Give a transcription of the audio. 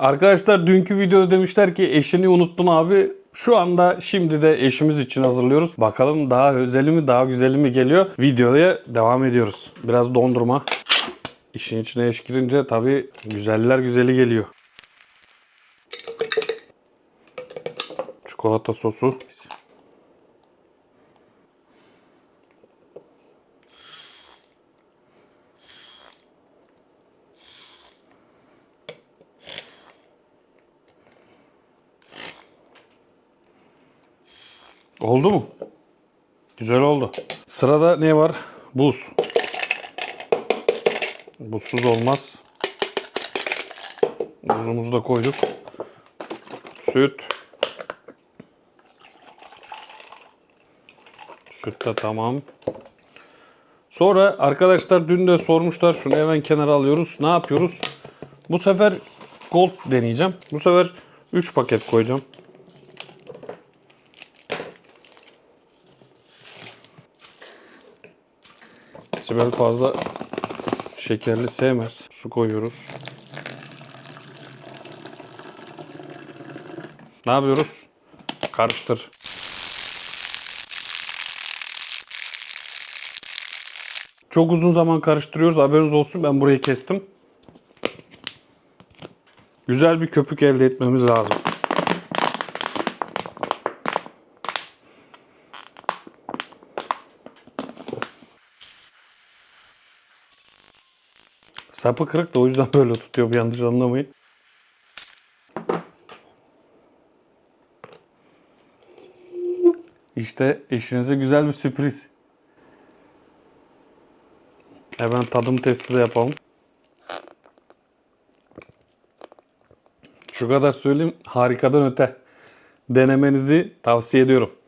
Arkadaşlar dünkü videoda demişler ki eşini unuttun abi. Şu anda şimdi de eşimiz için hazırlıyoruz. Bakalım daha özeli mi daha güzeli mi geliyor. Videoya devam ediyoruz. Biraz dondurma. İşin içine eş girince tabii güzeller güzeli geliyor. Çikolata sosu. Oldu mu? Güzel oldu. Sırada ne var? Buz. Buzsuz olmaz. Buzumuzu da koyduk. Süt. Süt de tamam. Sonra arkadaşlar dün de sormuşlar şunu hemen kenara alıyoruz. Ne yapıyoruz? Bu sefer gold deneyeceğim. Bu sefer 3 paket koyacağım. Sibel fazla şekerli sevmez. Su koyuyoruz. Ne yapıyoruz? Karıştır. Çok uzun zaman karıştırıyoruz. Haberiniz olsun. Ben burayı kestim. Güzel bir köpük elde etmemiz lazım. Sapı kırık da o yüzden böyle tutuyor. Bir yanlış anlamayın. İşte eşinize güzel bir sürpriz. Hemen tadım testi de yapalım. Şu kadar söyleyeyim harikadan öte. Denemenizi tavsiye ediyorum.